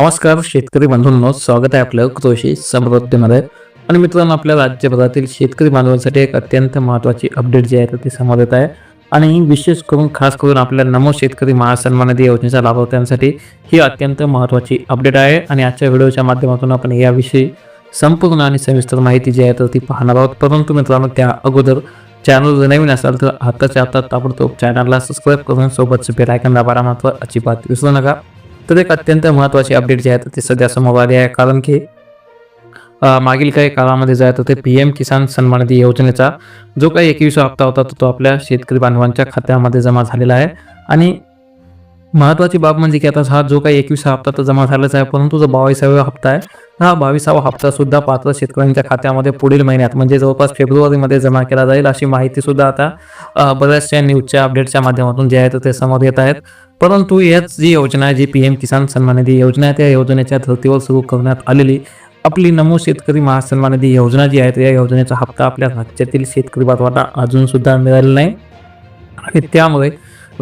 नमस्कार शेतकरी बांधवांनो स्वागत आहे आपलं कृषी समृद्धीमध्ये. आणि मित्रांनो आपल्या राज्यभरातील शेतकरी बांधवांसाठी एक अत्यंत महत्त्वाची अपडेट जी आहे तर ती समोर येत आहे. आणि विशेष करून खास करून आपल्या नमो शेतकरी महासन्मान निधी योजनेच्या लाभार्थ्यांसाठी ही अत्यंत महत्त्वाची अपडेट आहे. आणि आजच्या व्हिडिओच्या माध्यमातून आपण याविषयी संपूर्ण आणि सविस्तर माहिती जी आहे तर ती पाहणार आहोत. परंतु मित्रांनो त्या अगोदर चॅनल जर नवीन असाल तर आताच्या आता ताबडतोब चॅनलला सबस्क्राईब करून सोबतचं बेल आयकन दाबायला मात्र अजिबात विसरू नका. तर एक अत्यंत महत्त्वाची अपडेट जी आहे तर ती सध्या समोर आली आहे. कारण की मागील काही काळामध्ये जे आहे तर ते पी एम किसान सन्मान निधी योजनेचा जो काही एकवीस हप्ता होता तो आपल्या शेतकरी बांधवांच्या खात्यामध्ये जमा झालेला आहे. आणि महत्त्वाची बाब म्हणजे की आता हा जो काही एकविसा हप्ता तर जमा झालाच आहे परंतु जो बावीसावा हप्ता आहे हा बावीसावा हप्ता सुद्धा पात्र शेतकऱ्यांच्या खात्यामध्ये पुढील महिन्यात म्हणजे जवळपास फेब्रुवारीमध्ये जमा केला जाईल अशी माहिती सुद्धा आता बऱ्याचशा न्यूजच्या अपडेटच्या माध्यमातून जे आहे तर ते समोर येत आहेत. परंतु याच जी योजना आहे जी पी एम किसान सन्मान निधी योजना आहे त्या योजनेच्या धर्तीवर सुरू करण्यात आलेली आपली नमो शेतकरी महासन्मान निधी योजना जी आहे या योजनेचा हप्ता आपल्या राज्यातील शेतकरी बांधवांना अजून सुद्धा मिळालेला नाही. आणि त्यामुळे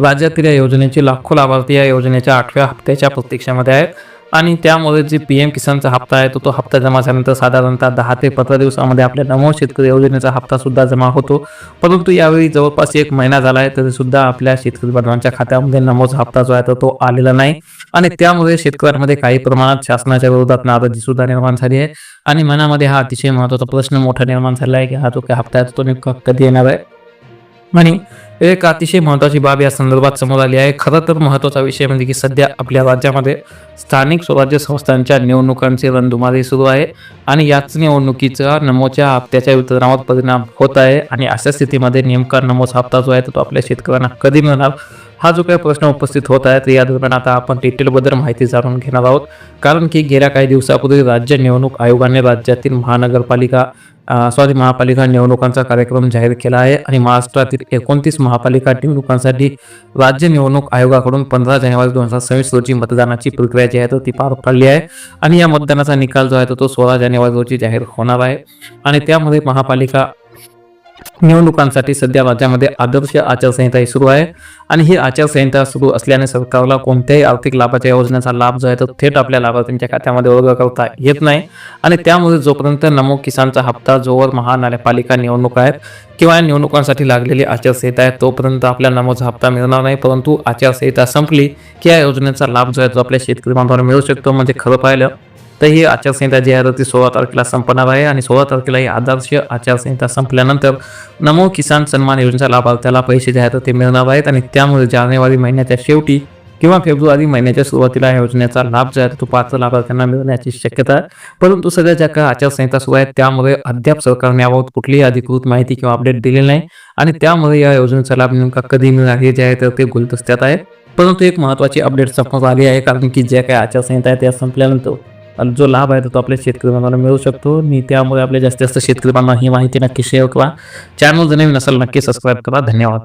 राज्यातील या योजनेचे लाखो लाभार्थी या योजनेच्या आठव्या हप्त्याच्या प्रतीक्षेमध्ये आहेत. आणि त्यामुळे जे पी एम किसानचा हप्ता आहे तो तो हप्ता जमा झाल्यानंतर साधारणतः दहा ते पंधरा दिवसामध्ये आपल्या नमो शेतकरी योजनेचा हप्ता सुद्धा जमा होतो. परंतु यावेळी जवळपास एक महिना झाला आहे तरी सुद्धा आपल्या शेतकरी बांधवांच्या खात्यामध्ये नमोचा हप्ता जो आहे तर तो आलेला नाही. आणि त्यामुळे शेतकऱ्यांमध्ये काही प्रमाणात शासनाच्या विरोधात नाराजी सुद्धा निर्माण झाली आहे. आणि मनामध्ये हा अतिशय महत्त्वाचा प्रश्न मोठा निर्माण झाला आहे की हा जो काही हप्ता आहे तो नेमका कधी येणार आहे? आणि एक अतिशय महत्त्वाची बाब या संदर्भात समोर आली आहे. खरं तर महत्त्वाचा विषय म्हणजे की सध्या आपल्या राज्यामध्ये स्थानिक स्वराज्य संस्थांच्या निवडणुकांची रणधुमारी सुरू आहे आणि याच निवडणुकीचा नमोच्या हप्त्याच्या वितरणावर परिणाम होत आहे आणि अशा स्थितीमध्ये नेमका नमोचा हप्ता जो आहे तो आपल्या शेतकऱ्यांना कधी मिळणार? हा जो काही प्रश्न उपस्थित होत आहे तर या दरम्यान आता आपण डिटेलबद्दल माहिती जाणून घेणार आहोत. कारण की गेल्या काही दिवसापूर्वी राज्य निवडणूक आयोगाने राज्यातील महानगरपालिका सॉरी महापालिका निवडणुकांचा कार्यक्रम जाहीर केला आहे आणि महाराष्ट्रातील एकोणतीस महापालिका निवडणुकांसाठी राज्य निवडणूक आयोगाकडून पंधरा जानेवारी दोन हजार सव्वीस रोजी मतदानाची प्रक्रिया जी आहे तर ती पार पडली आहे. आणि या मतदानाचा निकाल जो आहे तो तो सोळा जानेवारी रोजी जाहीर होणार आहे. आणि त्यामध्ये महापालिका निवडणुकांसाठी सध्या राज्यामध्ये आदर्श आचारसंहिता ही सुरू आहे आणि ही आचारसंहिता सुरू असल्याने सरकारला कोणत्याही आर्थिक लाभाच्या योजनेचा लाभ जो आहे तो थेट आपल्या लाभार्थ्यांच्या खात्यामध्ये वर्ग करता येत नाही. आणि त्यामुळे जोपर्यंत नमो किसानचा हप्ता जोवर महानगरपालिका निवडणूक आहेत किंवा या निवडणुकांसाठी लागलेली आचारसंहिता आहे तोपर्यंत आपल्या नमोचा हप्ता मिळणार नाही. परंतु आचारसंहिता संपली की या योजनेचा लाभ जो आहे तो आपल्या शेतकरी बांधवांना मिळू शकतो. म्हणजे खरं पाहिलं तर ही आचारसंहिता जी आहे ती सोळा तारखेला संपणार आहे आणि सोळा तारखेला ही आदर्श आचारसंहिता संपल्यानंतर नमो किसान सन्मान योजनेचा लाभार्थ्याला पैसे जे आहेत ते मिळणार आहेत आणि त्यामुळे जानेवारी महिन्याच्या शेवटी किंवा फेब्रुवारी महिन्याच्या सुरुवातीला या योजनेचा लाभ जो आहे तो पात्र लाभार्थ्यांना मिळण्याची शक्यता आहे. परंतु सध्या ज्या काही आचारसंहिता सुरू आहेत त्यामुळे अद्याप सरकारने याबाबत कुठलीही अधिकृत माहिती किंवा अपडेट दिलेली नाही आणि त्यामुळे या योजनेचा लाभ नेमका कधी मिळणार हे जे आहे तर ते गुलदस्त्यात आहे परंतु एक महत्त्वाची अपडेट समोर आली आहे कारण की ज्या काही आचारसंहिता आहेत त्या संपल्यानंतर आणि जो लाभ आहे तो आपल्या शेतकरी बांधवांना मिळू शकतो. आणि त्यामुळे आपल्या जास्तीत जास्त शेतकरी बांधवांना ही माहिती नक्की शेअर करा. चॅनल जर नवीन असेल नक्की सबस्क्राईब करा. धन्यवाद.